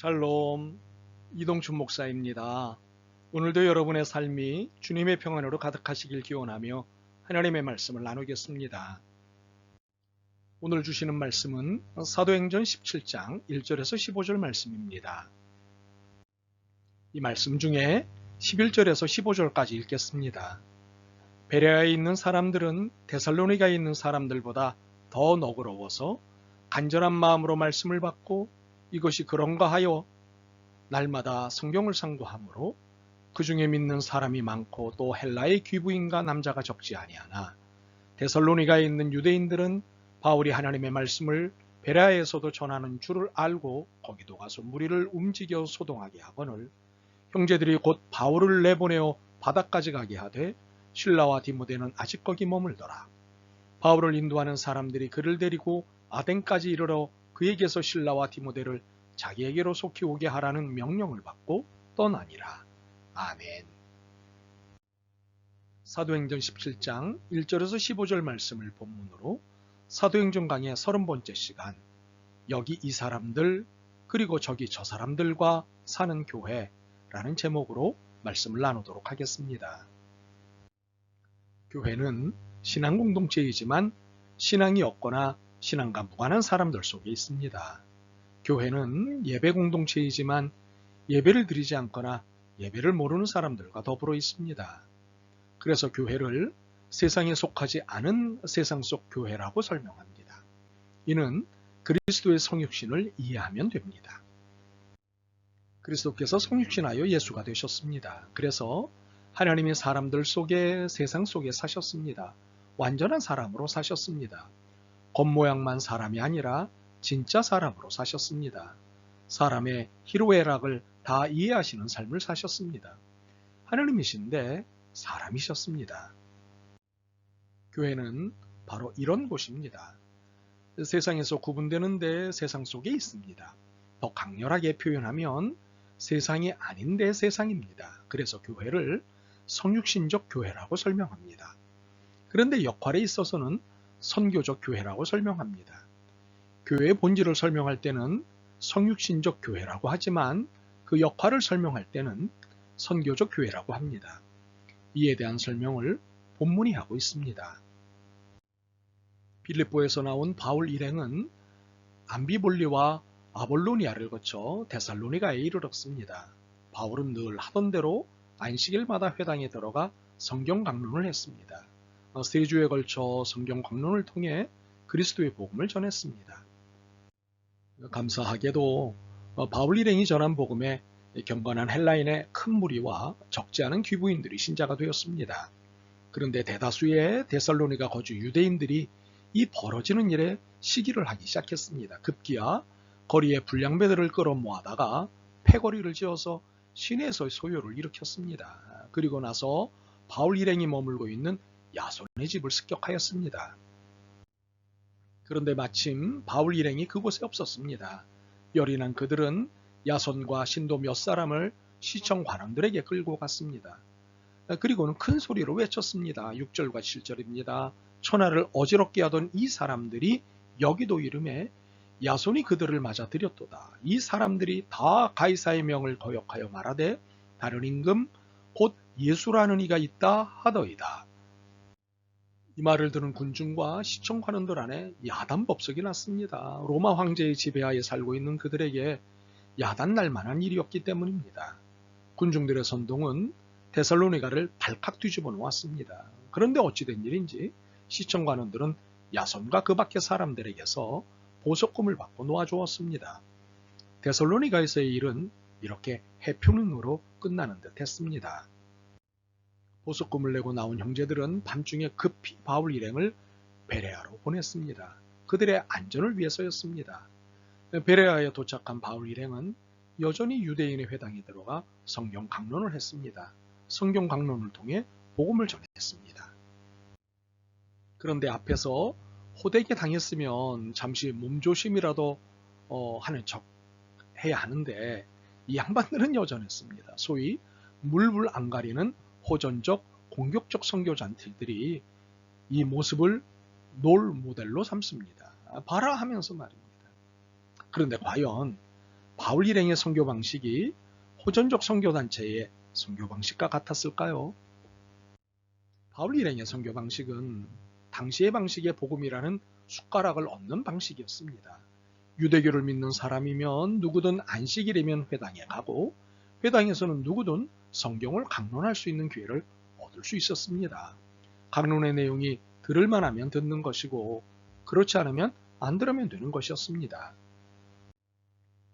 샬롬 이동춘 목사입니다. 오늘도 여러분의 삶이 주님의 평안으로 가득하시길 기원하며 하나님의 말씀을 나누겠습니다. 오늘 주시는 말씀은 사도행전 17장 1절에서 15절 말씀입니다. 이 말씀 중에 11절에서 15절까지 읽겠습니다. 베레아에 있는 사람들은 데살로니가에 있는 사람들보다 더 너그러워서 간절한 마음으로 말씀을 받고 이것이 그런가 하여 날마다 성경을 상고하므로 그 중에 믿는 사람이 많고 또 헬라의 귀부인과 남자가 적지 아니하나 데살로니가에 있는 유대인들은 바울이 하나님의 말씀을 베라에서도 전하는 줄을 알고 거기도 가서 무리를 움직여 소동하게 하거늘 형제들이 곧 바울을 내보내어 바다까지 가게 하되 신라와 디모데는 아직 거기 머물더라. 바울을 인도하는 사람들이 그를 데리고 아덴까지 이르러 그에게서 신라와 디모데를 자기에게로 속히 오게 하라는 명령을 받고 떠나니라. 아멘. 사도행전 17장 1절에서 15절 말씀을 본문으로 사도행전 강의 30번째 시간 여기 이 사람들 그리고 저기 저 사람들과 사는 교회라는 제목으로 말씀을 나누도록 하겠습니다. 교회는 신앙 공동체이지만 신앙이 없거나 신앙과 무관한 사람들 속에 있습니다. 교회는 예배 공동체이지만 예배를 드리지 않거나 예배를 모르는 사람들과 더불어 있습니다. 그래서 교회를 세상에 속하지 않은 세상 속 교회라고 설명합니다. 이는 그리스도의 성육신을 이해하면 됩니다. 그리스도께서 성육신하여 예수가 되셨습니다. 그래서 하나님의 사람들 속에 세상 속에 사셨습니다. 완전한 사람으로 사셨습니다. 겉모양만 사람이 아니라 진짜 사람으로 사셨습니다. 사람의 희로애락을 다 이해하시는 삶을 사셨습니다. 하나님이신데 사람이셨습니다. 교회는 바로 이런 곳입니다. 세상에서 구분되는데 세상 속에 있습니다. 더 강렬하게 표현하면 세상이 아닌데 세상입니다. 그래서 교회를 성육신적 교회라고 설명합니다. 그런데 역할에 있어서는 선교적 교회라고 설명합니다. 교회의 본질을 설명할 때는 성육신적 교회라고 하지만 그 역할을 설명할 때는 선교적 교회라고 합니다. 이에 대한 설명을 본문이 하고 있습니다. 빌립보에서 나온 바울 일행은 암비볼리와 아볼로니아를 거쳐 데살로니가에 이르렀습니다. 바울은 늘 하던 대로 안식일마다 회당에 들어가 성경 강론을 했습니다. 세 주에 걸쳐 성경 강론을 통해 그리스도의 복음을 전했습니다. 감사하게도 바울 일행이 전한 복음에 경건한 헬라인의 큰 무리와 적지 않은 귀부인들이 신자가 되었습니다. 그런데 대다수의 데살로니가 거주 유대인들이 이 벌어지는 일에 시기를 하기 시작했습니다. 급기야 거리에 불량배들을 끌어모아다가 패거리를 지어서 시내에서 소요를 일으켰습니다. 그리고 나서 바울 일행이 머물고 있는 야손의 집을 습격하였습니다. 그런데 마침 바울 일행이 그곳에 없었습니다. 열이 난 그들은 야손과 신도 몇 사람을 시청 관원들에게 끌고 갔습니다. 그리고는 큰 소리로 외쳤습니다. 6절과 7절입니다. 천하를 어지럽게 하던 이 사람들이 여기도 이름에 야손이 그들을 맞아 들였도다. 이 사람들이 다 가이사의 명을 거역하여 말하되 다른 임금 곧 예수라는 이가 있다 하더이다. 이 말을 들은 군중과 시청 관원들 안에 야단 법석이 났습니다. 로마 황제의 지배하에 살고 있는 그들에게 야단 날 만한 일이었기 때문입니다. 군중들의 선동은 데살로니가를 발칵 뒤집어 놓았습니다. 그런데 어찌된 일인지 시청 관원들은 야손과 그 밖의 사람들에게서 보석금을 받고 놓아주었습니다. 데살로니가에서의 일은 이렇게 해프닝으로 끝나는 듯 했습니다. 보석금을 내고 나온 형제들은 밤중에 급히 바울 일행을 베레아로 보냈습니다. 그들의 안전을 위해서였습니다. 베레아에 도착한 바울 일행은 여전히 유대인의 회당에 들어가 성경 강론을 했습니다. 성경 강론을 통해 복음을 전했습니다. 그런데 앞에서 호되게 당했으면 잠시 몸조심이라도 어, 하는 척 해야 하는데 이 양반들은 여전했습니다. 소위 물불 안 가리는 호전적 공격적 선교잔들이 이 모습을 놀 모델로 삼습니다. 봐라 하면서 말입니다. 그런데 과연 바울 일행의 선교 방식이 호전적 선교 단체의 선교 방식과 같았을까요? 바울 일행의 선교 방식은 당시의 방식의 복음이라는 숟가락을 얹는 방식이었습니다. 유대교를 믿는 사람이면 누구든 안식일이면 회당에 가고 회당에서는 누구든 성경을 강론할 수 있는 기회를 얻을 수 있었습니다. 강론의 내용이 들을 만 하면 듣는 것이고 그렇지 않으면 안 들으면 되는 것이었습니다.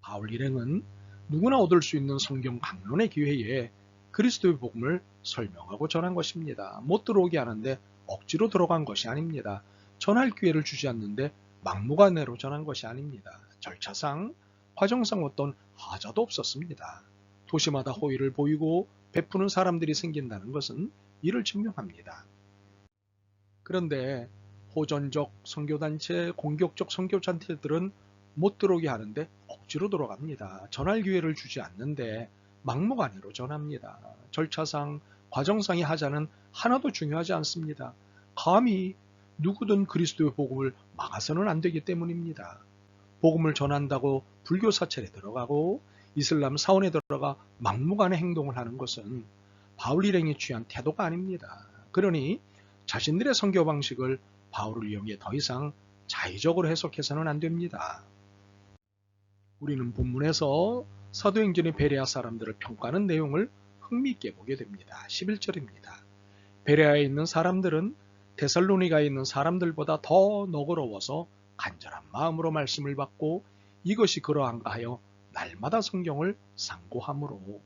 바울 일행은 누구나 얻을 수 있는 성경 강론의 기회에 그리스도의 복음을 설명하고 전한 것입니다. 못 들어오게 하는데 억지로 들어간 것이 아닙니다. 전할 기회를 주지 않는데 막무가내로 전한 것이 아닙니다. 절차상, 과정상 어떤 하자도 없었습니다. 도시마다 호의를 보이고 베푸는 사람들이 생긴다는 것은 이를 증명합니다. 그런데 호전적 선교단체, 공격적 선교단체들은 못 들어오게 하는데 억지로 들어갑니다. 전할 기회를 주지 않는데 막무가내로 전합니다. 절차상, 과정상의 하자는 하나도 중요하지 않습니다. 감히 누구든 그리스도의 복음을 막아서는 안 되기 때문입니다. 복음을 전한다고 불교 사찰에 들어가고 이슬람 사원에 들어가 막무가내 행동을 하는 것은 바울 일행이 취한 태도가 아닙니다. 그러니 자신들의 선교 방식을 바울을 이용해 더 이상 자의적으로 해석해서는 안 됩니다. 우리는 본문에서 사도행전의 베레아 사람들을 평가하는 내용을 흥미있게 보게 됩니다. 11절입니다. 베레아에 있는 사람들은 데살로니가에 있는 사람들보다 더 너그러워서 간절한 마음으로 말씀을 받고 이것이 그러한가 하여 날마다 성경을 상고함으로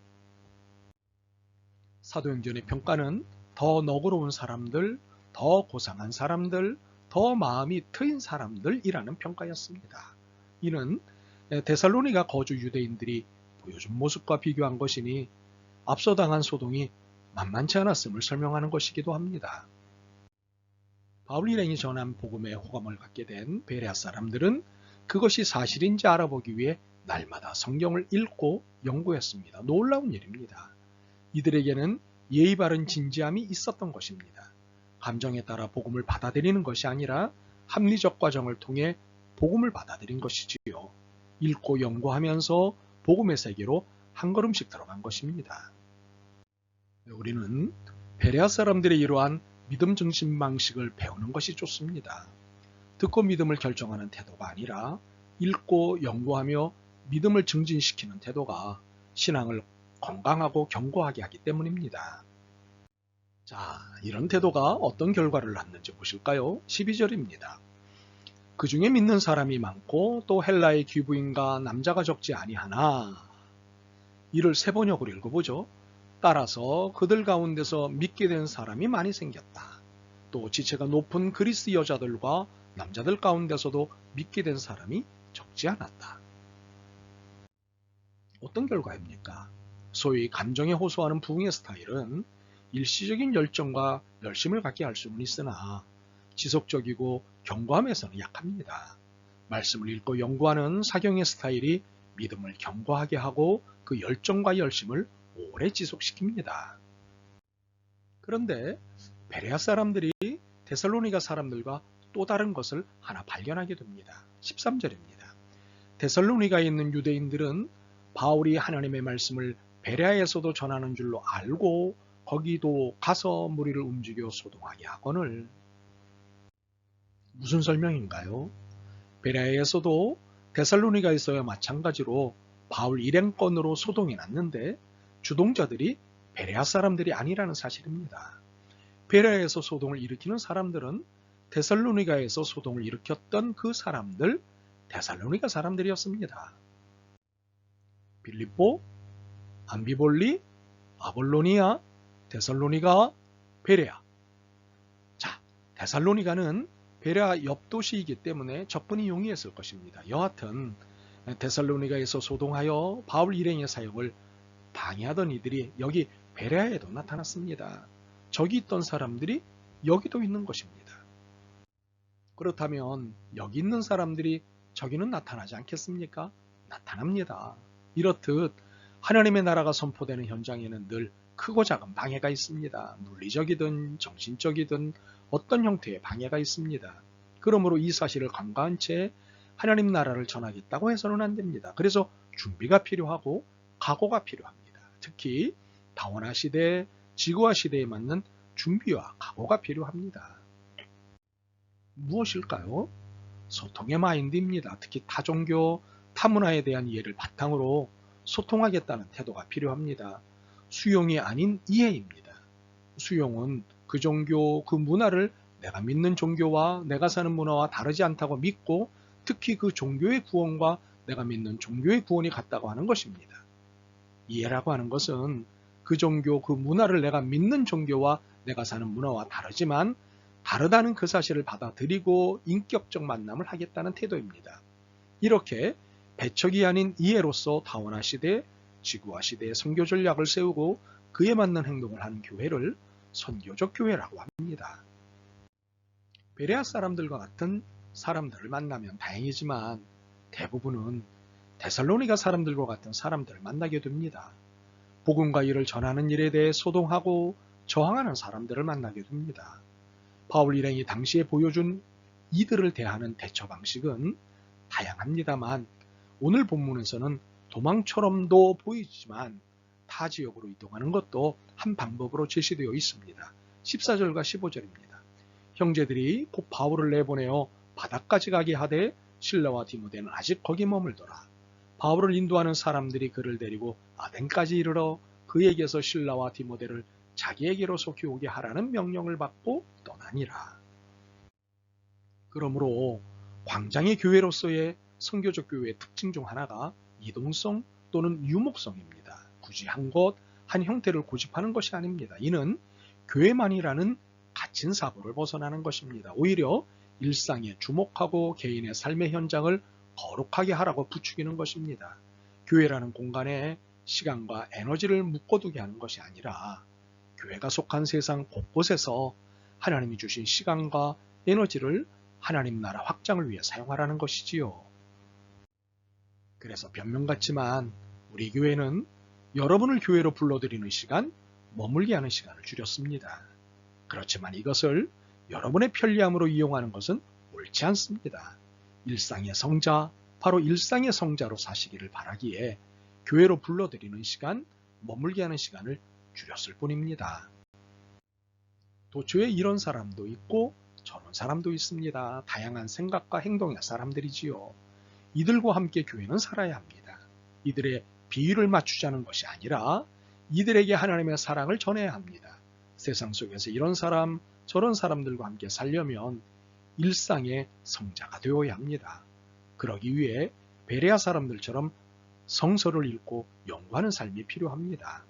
사도행전의 평가는 더 너그러운 사람들, 더 고상한 사람들, 더 마음이 트인 사람들이라는 평가였습니다. 이는 데살로니가 거주 유대인들이 보여준 모습과 비교한 것이니 앞서 당한 소동이 만만치 않았음을 설명하는 것이기도 합니다. 바울 일행이 전한 복음에 호감을 갖게 된 베레아 사람들은 그것이 사실인지 알아보기 위해 날마다 성경을 읽고 연구했습니다. 놀라운 일입니다. 이들에게는 예의 바른 진지함이 있었던 것입니다. 감정에 따라 복음을 받아들이는 것이 아니라 합리적 과정을 통해 복음을 받아들인 것이지요. 읽고 연구하면서 복음의 세계로 한 걸음씩 들어간 것입니다. 우리는 베레아 사람들의 이러한 믿음 중심 방식을 배우는 것이 좋습니다. 듣고 믿음을 결정하는 태도가 아니라 읽고 연구하며 믿음을 증진시키는 태도가 신앙을 건강하고 견고하게 하기 때문입니다. 자, 이런 태도가 어떤 결과를 낳는지 보실까요? 12절입니다. 그 중에 믿는 사람이 많고 또 헬라의 귀부인과 남자가 적지 아니하나 이를 세 번역으로 읽어보죠. 따라서 그들 가운데서 믿게 된 사람이 많이 생겼다. 또 지체가 높은 그리스 여자들과 남자들 가운데서도 믿게 된 사람이 적지 않았다. 어떤 결과입니까? 소위 감정에 호소하는 부흥의 스타일은 일시적인 열정과 열심을 갖게 할 수는 있으나 지속적이고 견고함에서는 약합니다. 말씀을 읽고 연구하는 사경의 스타일이 믿음을 견고하게 하고 그 열정과 열심을 오래 지속시킵니다. 그런데 베레아 사람들이 데살로니가 사람들과 또 다른 것을 하나 발견하게 됩니다. 13절입니다. 데살로니가에 있는 유대인들은 바울이 하나님의 말씀을 베레아에서도 전하는 줄로 알고 거기도 가서 무리를 움직여 소동하게 하거늘 무슨 설명인가요? 베레아에서도 데살로니가에서야 마찬가지로 바울 일행권으로 소동이 났는데 주동자들이 베레아 사람들이 아니라는 사실입니다. 베레아에서 소동을 일으키는 사람들은 데살로니가에서 소동을 일으켰던 그 사람들, 데살로니가 사람들이었습니다. 빌립보, 암비볼리, 아볼로니아, 데살로니가, 베레아. 자, 데살로니가는 베레아 옆 도시이기 때문에 접근이 용이했을 것입니다. 여하튼 데살로니가에서 소동하여 바울 일행의 사역을 방해하던 이들이 여기 베레아에도 나타났습니다. 저기 있던 사람들이 여기도 있는 것입니다. 그렇다면 여기 있는 사람들이 저기는 나타나지 않겠습니까? 나타납니다. 이렇듯 하나님의 나라가 선포되는 현장에는 늘 크고 작은 방해가 있습니다. 물리적이든 정신적이든 어떤 형태의 방해가 있습니다. 그러므로 이 사실을 간과한 채 하나님 나라를 전하겠다고 해서는 안 됩니다. 그래서 준비가 필요하고 각오가 필요합니다. 특히 다원화 시대, 지구화 시대에 맞는 준비와 각오가 필요합니다. 무엇일까요? 소통의 마인드입니다. 특히 타종교, 타문화에 대한 이해를 바탕으로 소통하겠다는 태도가 필요합니다. 수용이 아닌 이해입니다. 수용은 그 종교, 그 문화를 내가 믿는 종교와 내가 사는 문화와 다르지 않다고 믿고 특히 그 종교의 구원과 내가 믿는 종교의 구원이 같다고 하는 것입니다. 이해라고 하는 것은 그 종교, 그 문화를 내가 믿는 종교와 내가 사는 문화와 다르지만 다르다는 그 사실을 받아들이고 인격적 만남을 하겠다는 태도입니다. 이렇게 배척이 아닌 이해로서 다원화 시대, 지구화 시대의 선교 전략을 세우고 그에 맞는 행동을 하는 교회를 선교적 교회라고 합니다. 베레아 사람들과 같은 사람들을 만나면 다행이지만 대부분은 데살로니가 사람들과 같은 사람들을 만나게 됩니다. 복음과 일을 전하는 일에 대해 소동하고 저항하는 사람들을 만나게 됩니다. 바울 일행이 당시에 보여준 이들을 대하는 대처 방식은 다양합니다만 오늘 본문에서는 도망처럼도 보이지만 타 지역으로 이동하는 것도 한 방법으로 제시되어 있습니다. 14절과 15절입니다. 형제들이 곧 바울을 내보내어 바다까지 가게 하되 신라와 디모데는 아직 거기 머물더라. 바울을 인도하는 사람들이 그를 데리고 아덴까지 이르러 그에게서 신라와 디모데를 자기에게로 속히 오게 하라는 명령을 받고 떠나니라. 그러므로 광장의 교회로서의 선교적 교회의 특징 중 하나가 이동성 또는 유목성입니다. 굳이 한 것, 한 형태를 고집하는 것이 아닙니다. 이는 교회만이라는 갇힌 사고를 벗어나는 것입니다. 오히려 일상에 주목하고 개인의 삶의 현장을 거룩하게 하라고 부추기는 것입니다. 교회라는 공간에 시간과 에너지를 묶어두게 하는 것이 아니라 교회가 속한 세상 곳곳에서 하나님이 주신 시간과 에너지를 하나님 나라 확장을 위해 사용하라는 것이지요. 그래서 변명 같지만 우리 교회는 여러분을 교회로 불러들이는 시간, 머물게 하는 시간을 줄였습니다. 그렇지만 이것을 여러분의 편리함으로 이용하는 것은 옳지 않습니다. 일상의 성자, 바로 일상의 성자로 사시기를 바라기에 교회로 불러들이는 시간, 머물게 하는 시간을 줄였을 뿐입니다. 도초에 이런 사람도 있고 저런 사람도 있습니다. 다양한 생각과 행동의 사람들이지요. 이들과 함께 교회는 살아야 합니다. 이들의 비율을 맞추자는 것이 아니라 이들에게 하나님의 사랑을 전해야 합니다. 세상 속에서 이런 사람, 저런 사람들과 함께 살려면 일상의 성자가 되어야 합니다. 그러기 위해 베레아 사람들처럼 성서를 읽고 연구하는 삶이 필요합니다.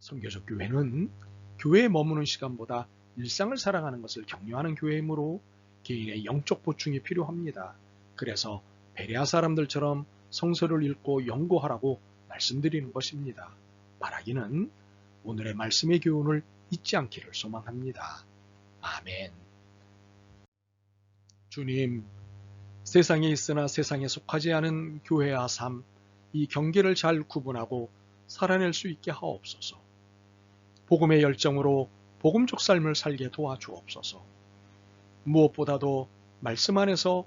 성교적 교회는 교회에 머무는 시간보다 일상을 사랑하는 것을 격려하는 교회이므로 개인의 영적 보충이 필요합니다. 그래서 베레아 사람들처럼 성서를 읽고 연구하라고 말씀드리는 것입니다. 바라기는 오늘의 말씀의 교훈을 잊지 않기를 소망합니다. 아멘. 주님, 세상에 있으나 세상에 속하지 않은 교회와 삶, 이 경계를 잘 구분하고 살아낼 수 있게 하옵소서. 복음의 열정으로 복음적 삶을 살게 도와주옵소서. 무엇보다도 말씀 안에서